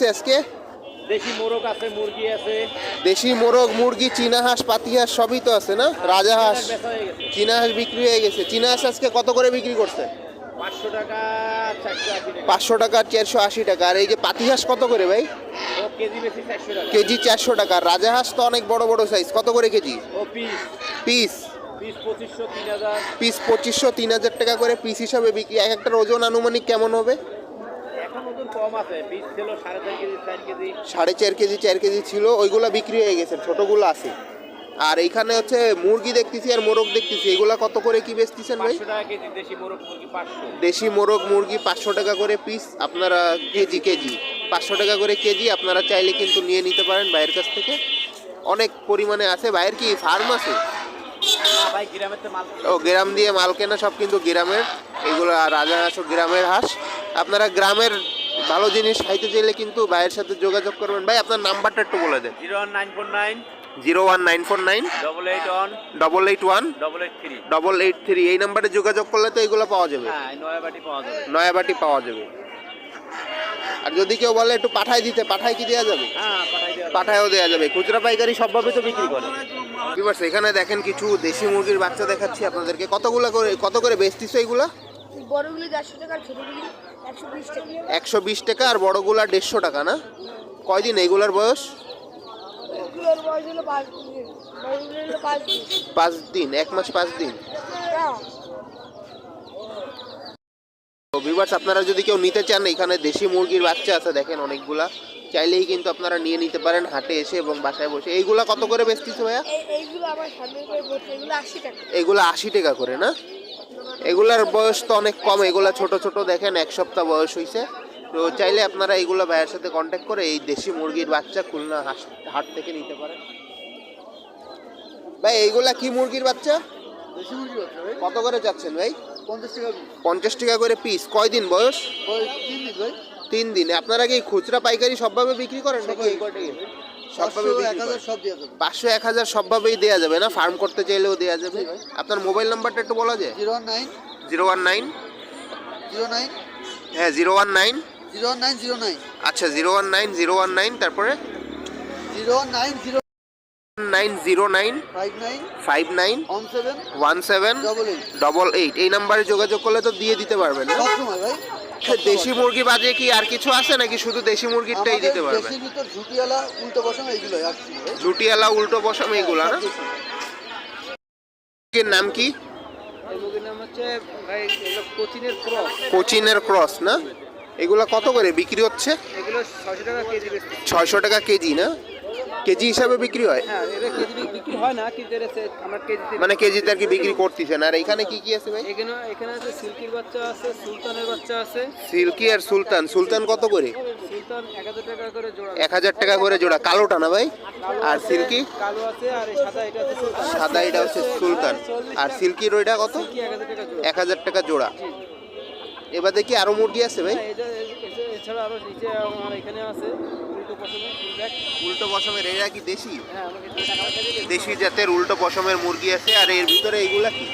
আছে আজকে? দেশি মোরগ আছে মুরগি আছে। দেশি মোরগ মুরগি চীনা হাঁস পাতি হাঁস সবই তো আছে না? রাজা হাঁস চীনা হাঁস বিক্রি হয়ে গেছে। চীনা হাঁস আজকে কত করে বিক্রি করছে? পাঁচশো টাকা চারশো আশি টাকা। আর এই যে পাতি হাঁস কত করে ভাই? কেজি চারশো টাকা। রাজা হাঁস তো অনেক বড় বড় সাইজ কত করে কেজি? ও পিস। পিস। পঁচিশশো তিন হাজার। পিস পঁচিশশো তিন হাজার টাকা করে পিস হিসাবে বিক্রি। এক একটার ওজন আনুমানিক কেমন হবে? সাড়ে চার কেজি চার কেজি। ছিল ওইগুলো বিক্রি হয়ে গেছে ছোটগুলো আছে। আর এইখানে হচ্ছে মুরগি দেখতেছি আর মোরগ দেখতেছি এগুলা কত করে কি বেচতেছেন ভাই? দেশি মোরগ মুরগি পাঁচশো। টাকা করে পিস আপনারা কেজি কেজি। পাঁচশো টাকা করে কেজি আপনারা চাইলে কিন্তু নিয়ে নিতে পারেন বাইরের কাছ থেকে। অনেক পরিমাণে আছে। বাইরের কি ফার্ম আছে? ও গ্রাম দিয়ে মাল কেনা সব কিন্তু গ্রামের। এগুলো রাজা হাঁস ও গ্রামের হাঁস। আপনারা গ্রামের ভালো জিনিস খাইতে চাইলে কিন্তু ভাইয়ের সাথে যোগাযোগ করবেন। ভাই আপনার নাম্বারটা একটু বলে দেন। Zero one nine four nine. Zero one nine four nine. Double eight one. Double eight one. Double eight three. Double eight three. এই নাম্বারে যোগাযোগ করলে তো এগুলো পাওয়া যাবে। হ্যাঁ নয়াবাটি পাওয়া যাবে। নয়াবাটি পাওয়া যাবে। আর যদি কেউ বলে একটু পাঠাই দিতে পাঠাই কি দেওয়া যাবে? হ্যাঁ দেওয়া পাঠায়ও দেওয়া যাবে। খুচরা পাইকারি সবভাবে তো বিক্রি করে। বিভার্স এখানে দেখেন কিছু দেশি মুরগির বাচ্চা দেখাচ্ছি আপনাদেরকে। কতগুলো করে কত করে বেচতিস এগুলা? বড়গুলি দেড়শো টাকা ছোটোগুলি একশো বিশ টাকা আর বড়গুলা দেড়শো টাকা না? কয়দিন এগুলার বয়স? বয়স পাঁচ দিন এক মাস পাঁচ দিন। তো ভিউয়ার্স আপনারা যদি কেউ নিতে চান এখানে দেশি মুরগির বাচ্চা আছে দেখেন অনেকগুলা। চাইলেই কিন্তু আপনারা নিয়ে নিতে পারেন হাটে এসে এবং বাসায় বসে। এইগুলা কত করে বেচতিছে ভাইয়া? এই এইগুলো আমার সামনে করে পড়ছে এগুলো আশি টাকা। এগুলো আশি টাকা করে না? এগুলার বয়স তো অনেক কম এগুলা ছোট ছোট দেখেন এক সপ্তাহ বয়স হয়েছে তো চাইলে আপনারা এইগুলা ভাইয়ের সাথে কন্ট্যাক্ট করে এই দেশি মুরগির বাচ্চা খুলনা হাট থেকে নিতে পারেন। ভাই এইগুলা কি মুরগির বাচ্চা? কত করে যাচ্ছেন ভাই? পঞ্চাশ টাকা করে পিস কয়দিন বয়স? তিন দিন আপনারা কি খুচরা পাইকারি সবভাবে বিক্রি করেন নাকি? এই কয়টাই? পাঁচশো এক হাজার সবভাবেই দেওয়া যাবে না? ফার্ম করতে চাইলেও দেওয়া যাবে। আপনার মোবাইল নাম্বারটা একটু বলা যায়? Zero one nine. Zero one nine? Zero nine. হ্যাঁ zero one nine. Zero one nine zero nine. আচ্ছা zero one nine zero one nine তারপরে? Zero nine zero nine zero nine five nine one seven double eight. এই নাম্বারে যোগাযোগ করলে তো দিয়ে দিতে পারবেন না? আচ্ছা, দেশি মুরগি বাজে কি আর কিছু আছে নাকি শুধু দেশি মুরগিরটাই দিতে পারবেন দেশির ভিতর ঝুটিওয়ালা উল্টো বসানো এইগুলো ঝুটিয়ালা উল্টো বসাম এইগুলা না? দেশি। মুরগির নাম কি? এই মুরগির নাম হচ্ছে ভাই এগুলো কোচিনের ক্রস। কোচিনের ক্রস না? এগুলা কত করে বিক্রি হচ্ছে? এগুলো ছশো টাকা কেজি বেশি ছয়শো টাকা কেজি না? কেজি হিসাবে বিক্রি হয়? হ্যাঁ এটা কেজি বি- বিক্রি হয় না কিন্তু এটা হচ্ছে আমরা কেজিতে মানে কেজিতে আর কি বিক্রি করতেছেন। আর এখানে কি কি আছে ভাই? এখানে এখানে আছে সিল্কির বাচ্চা আছে সুলতানের বাচ্চা আছে। সিল্কি আর সুলতান। সুলতান কত করে? সুলতান এক হাজার টাকা করে জোড়া। এক হাজার টাকা করে জোড়া। কালোটা না ভাই? কালো আর আছে, সিল্কি? কালো আছে আর এই সাদা এটা হচ্ছে সুলতান। সাদা এটা হচ্ছে সুলতান। আর সিল্কির ওইটা কত? সিল্কি এক হাজার টাকা জোড়া। এক হাজার টাকা জোড়া। এবারে কি আরও মুরগি আছে ভাই। হ্যাঁ, এটা এছাড়া আরও নিচে আমার এখানে আছে। উল্টো পশমের এরা কি দেশি? হ্যাঁ দেশি জাতের উল্টো পশমের মুরগি আছে আর এর ভিতরে এইগুলা কি?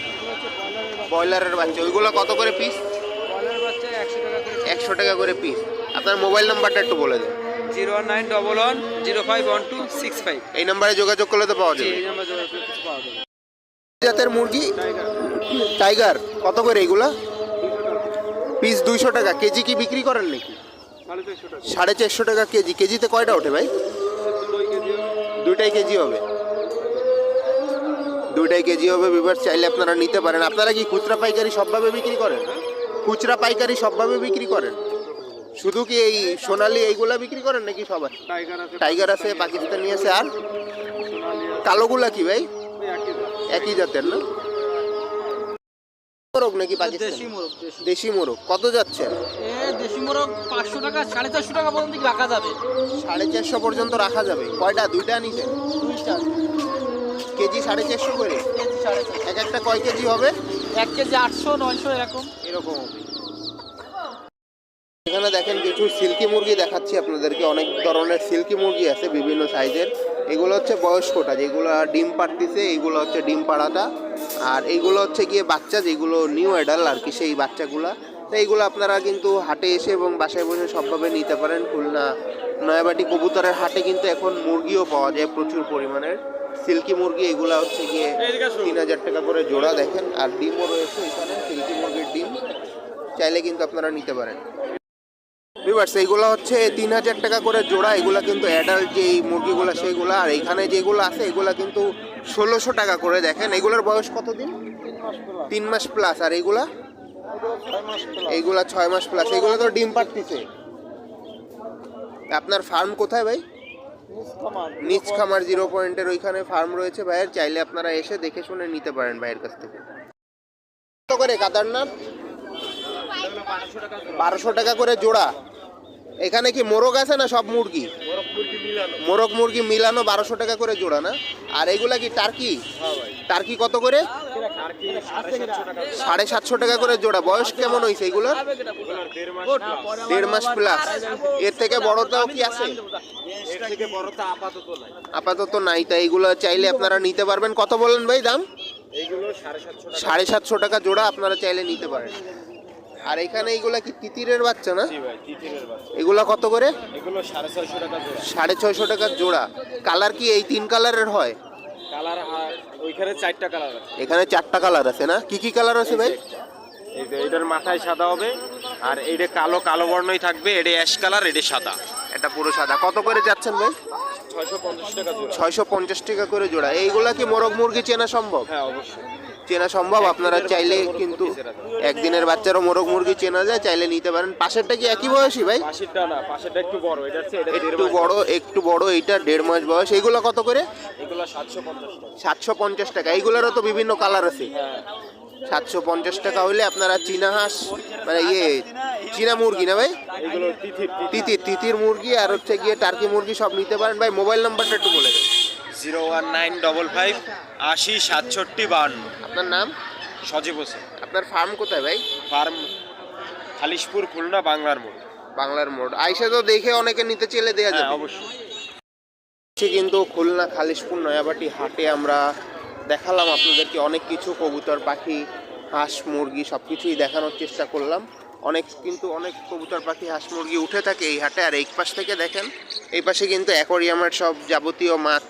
ব্রয়লারের বাচ্চা। ওইগুলো কত করে পিস একশো টাকা করে পিস আপনার মোবাইল নাম্বারটা একটু বলে দেন। Zero nine double one zero five one two six five. এই নাম্বারে যোগাযোগ করলে তো পাওয়া যাবে। জাতের মুরগি? টাইগার। কত করে এগুলা? পিস দুইশো টাকা কেজি কি বিক্রি করেন নাকি? সাড়ে চারশো টাকা কেজি। কেজিতে কয়টা ওঠে ভাই? দুইটাই কেজি হবে। দুইটাই কেজি হবে বিভার, চাইলে আপনারা নিতে পারেন। আপনারা কি খুচরা পাইকারি সবভাবে বিক্রি করেন? খুচরা পাইকারি সবভাবে বিক্রি করেন? শুধু কি এই সোনালি এইগুলা বিক্রি করেন নাকি সবাই? টাইগার আছে, পাকিস্তানি আছে, আর? কালোগুলা কি ভাই? একই জাতের না? মোরগ নাকি পাকিস্তানি? দেশি মোরগ দেশি। মোরগ। কত যাচ্ছে? দেশি মোরগ পাঁচশো টাকা সাড়ে চারশো টাকা পর্যন্ত রাখা যাবে? সাড়ে চারশো পর্যন্ত রাখা যাবে। কয়টা? দুইটা নিতে দুইটা। কেজি সাড়ে চারশো করে? এক একটা কয় কেজি হবে? এক কেজি আটশো নয়শো এরকম। এরকম হবে। এখানে দেখেন কিছু সিল্কি মুরগি দেখাচ্ছি আপনাদেরকে। অনেক ধরনের সিল্কি মুরগি আছে বিভিন্ন সাইজের। এগুলো হচ্ছে বয়স্কটা যেগুলো ডিম পাড়তিছে এইগুলো হচ্ছে ডিম পাড়াটা। আর এইগুলো হচ্ছে গিয়ে বাচ্চা যেগুলো নিউ অ্যাডাল আর কি, সেই বাচ্চাগুলা। তো এইগুলো আপনারা কিন্তু হাটে এসে এবং বাসায় বসে সবভাবে নিতে পারেন। খুলনা, নয়াবাটি কবুতরের হাটে কিন্তু এখন মুরগিও পাওয়া যায় প্রচুর পরিমাণের। সিল্কি মুরগি, এগুলা হচ্ছে গিয়ে তিন হাজার টাকা করে জোড়া দেখেন। আর ডিমও রয়েছে এখানে, সিল্কি মুরগির ডিম। চাইলে কিন্তু আপনারা নিতে পারেন। ভিউয়ার্স এইগুলো হচ্ছে তিন হাজার টাকা করে জোড়া। এগুলা কিন্তু অ্যাডাল্ট যেই মুরগিগুলো, সেইগুলো। আর এখানে যেগুলো আছে, এগুলা কিন্তু ষোলোশো টাকা করে দেখেন। এগুলোর বয়স কতদিন? তিন মাস প্লাস আর এইগুলা এইগুলা ছয় মাস প্লাস এগুলো তো ডিম পাড়তিছে। আপনার ফার্ম কোথায় ভাই? নিচ খামার জিরো পয়েন্টের ওইখানে ফার্ম রয়েছে ভাইয়ের চাইলে আপনারা এসে দেখে শুনে নিতে পারেন ভাইয়ের কাছ থেকে। কত করে কাতারনাথ বারোশো টাকা করে জোড়া। এখানে কি মোরগ আছে না সব মুরগি? মোরগ মুরগি মিলানো বারোশো টাকা করে জোড়া না? আর এগুলা কি টার্কি? টার্কি কত করে? সাড়ে সাতশো টাকা করে। জোড়া। বয়স কেমন হয়েছে এগুলোর? দেড় মাস প্লাস এর থেকে বড়টাও কি আছে? আপাতত নাই। তাই এগুলো চাইলে আপনারা নিতে পারবেন। কত বলেন ভাই দাম? সাড়ে সাতশো টাকা জোড়া আপনারা চাইলে নিতে পারেন। আর এখানে এইগুলা কি তিতিরের বাচ্চা না? এগুলা কত করে? এগুলো সাড়ে ছয়শো টাকা জোড়া। সাড়ে ছয়শো টাকার জোড়া। কালার কি এই তিন কালারের হয়? কালার ওইখানে চারটা কালার আছে। এখানে চারটা কালার আছে না? কি কি কালার আছে ভাই? এই যে এটার মাথায় সাদা হবে আর এইটা কালো কালো বর্ণই থাকবে এটা অ্যাশ কালার এটা সাদা। এটা পুরো সাদা। কত করে যাচ্ছেন ভাই? ছয়শো পঞ্চাশ টাকা জোড়া। ছয়শো পঞ্চাশ টাকা করে জোড়া। এইগুলা কি মোরগ মুরগি চেনা সম্ভব? হ্যাঁ অবশ্যই। চেনা সম্ভব। আপনারা চাইলে কিন্তু একদিনের বাচ্চারও মোরগ মুরগি চেনা যায় চাইলে নিতে পারেন। পাশেরটা কি একই বয়সী ভাই? পাশেরটা না পাশেরটা একটু বড় এটা হচ্ছে এটা একটু। বড় একটু বড় এইটা দেড় মাস বয়স। এগুলো কত করে? এগুলো সাতশো পঞ্চাশ টাকা। সাতশো পঞ্চাশ টাকা। এইগুলোরও তো বিভিন্ন কালার আছে। হ্যাঁ। সাতশো পঞ্চাশ টাকা হইলে আপনারা চীনা হাঁস মানে ইয়ে চীনা মুরগি না ভাই? তিতির তিতির মুরগি আর হচ্ছে গিয়ে টার্কি মুরগি সব নিতে পারেন। ভাই মোবাইল নাম্বারটা একটু বলে দেন। Zero one nine double five আশি সাতষট্টি বান্ন। আপনার নাম? সজীব হোসেন। আপনার ফার্ম কোথায় ভাই? ফার্ম খালিশপুর খুলনা বাংলার মোড়। বাংলার মোড়। আইসা তো দেখে অনেকে নিতে চেলে দেওয়া হ্যাঁ যাবে। অবশ্যই। কিন্তু খুলনা খালিশপুর নয়াবাটি হাটে আমরা দেখালাম আপনাদেরকে অনেক কিছু কবুতর পাখি হাঁস মুরগি সব কিছুই দেখানোর চেষ্টা করলাম। অনেক কিন্তু অনেক কবুতর পাখি হাঁস মুরগি উঠে থাকে এই হাটে। আর এই পাশ থেকে দেখেন এই পাশে কিন্তু অ্যাকোরিয়ামের সব যাবতীয় মাছ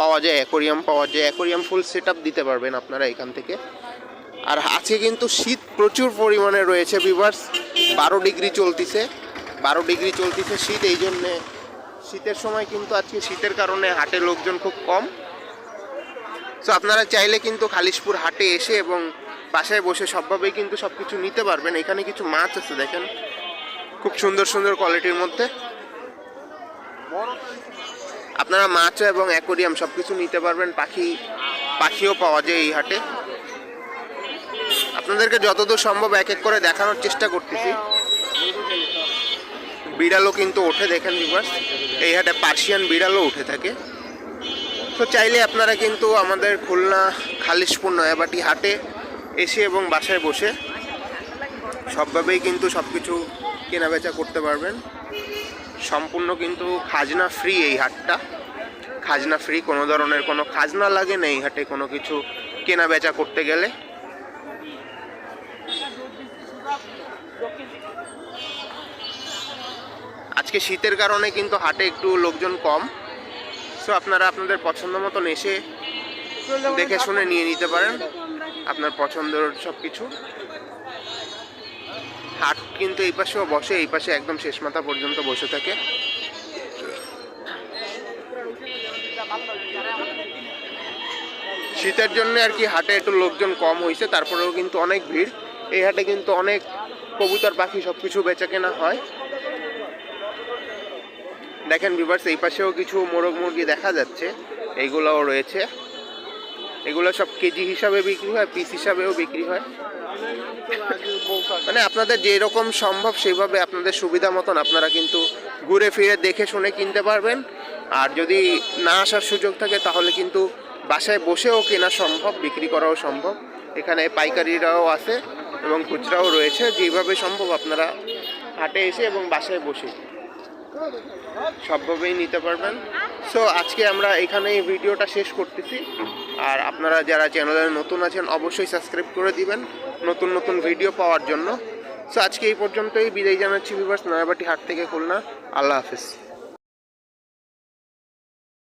পাওয়া যায় অ্যাকোরিয়াম পাওয়া যায় অ্যাকোরিয়াম ফুল সেট দিতে পারবেন আপনারা এখান থেকে। আর আছে কিন্তু শীত প্রচুর পরিমাণে রয়েছে বিভার্স বারো ডিগ্রি চলতিছে, বারো ডিগ্রি চলতিছে শীত, এই জন্যে শীতের সময় কিন্তু আজকে শীতের কারণে হাটে লোকজন খুব কম। সো আপনারা চাইলে কিন্তু খালিশপুর হাটে এসে এবং বাসায় বসে সবভাবেই কিন্তু সব কিছু নিতে পারবেন। এখানে কিছু মাছ আছে, দেখেন। খুব সুন্দর সুন্দর কোয়ালিটির মধ্যে। আপনারা মাছ এবং অ্যাকোরিয়াম সব কিছু নিতে পারবেন, পাখি, পাখিও পাওয়া যায় এই হাটে। আপনাদেরকে যতদূর সম্ভব এক এক করে দেখানোর চেষ্টা করতেছি। বিড়ালও কিন্তু ওঠে, দেখেন বিবাস এই হাটে পার্সিয়ান বিড়ালও উঠে থাকে। তো চাইলে আপনারা কিন্তু আমাদের খুলনা, খালিশপুর, নয়াবাটি হাটে এসে এবং বাসায় বসে সবভাবেই কিন্তু সব কিছু কেনাবেচা করতে পারবেন। সম্পূর্ণ কিন্তু খাজনা ফ্রি এই হাটটা। খাজনা ফ্রি কোনো ধরনের কোনো খাজনা লাগে না এই হাটে কোনো কিছু কেনা বেচা করতে গেলে। আজকে শীতের কারণে কিন্তু হাটে একটু লোকজন কম। সো আপনারা আপনাদের পছন্দ মতন এসে দেখে শুনে নিয়ে নিতে পারেন। আপনার পছন্দের সব কিছু হাট কিন্তু এই পাশেও বসে, এই পাশে একদম শেষ মাথা পর্যন্ত বসে থাকে। শীতের জন্য আর কি হাটে একটু লোকজন কম হয়েছে তারপরেও কিন্তু অনেক ভিড়। এই হাটে কিন্তু অনেক কবুতর, পাখি সব কিছু বেচা কেনা হয়। দেখেন বিভার্স এই পাশেও কিছু মোরগ মুরগি দেখা যাচ্ছে, এইগুলোও রয়েছে। এগুলো সব কেজি হিসাবে বিক্রি হয় পিস হিসাবেও বিক্রি হয়। মানে আপনাদের যেরকম সম্ভব সেইভাবে আপনাদের সুবিধা মতন আপনারা কিন্তু ঘুরে ফিরে দেখে শুনে কিনতে পারবেন। আর যদি না আসার সুযোগ থাকে তাহলে কিন্তু বাসায় বসেও কেনা সম্ভব, বিক্রি করাও সম্ভব। এখানে পাইকারিরাও আছে এবং খুচরাও রয়েছে। যেভাবে সম্ভব আপনারা হাটে এসে এবং বাসায় বসে। সবভাবেই নিতে পারবেন। সো আজকে আমরা এখানে এই ভিডিওটা শেষ করতেছি। আর আপনারা যারা চ্যানেলে নতুন আছেন, অবশ্যই সাবস্ক্রাইব করে দিবেন নতুন নতুন ভিডিও পাওয়ার জন্য। সো আজকে এই পর্যন্তই। বিদায় জানাচ্ছি বিভার্স নয়াবাটি হাট থেকে খুলনা। আল্লাহ হাফেজ।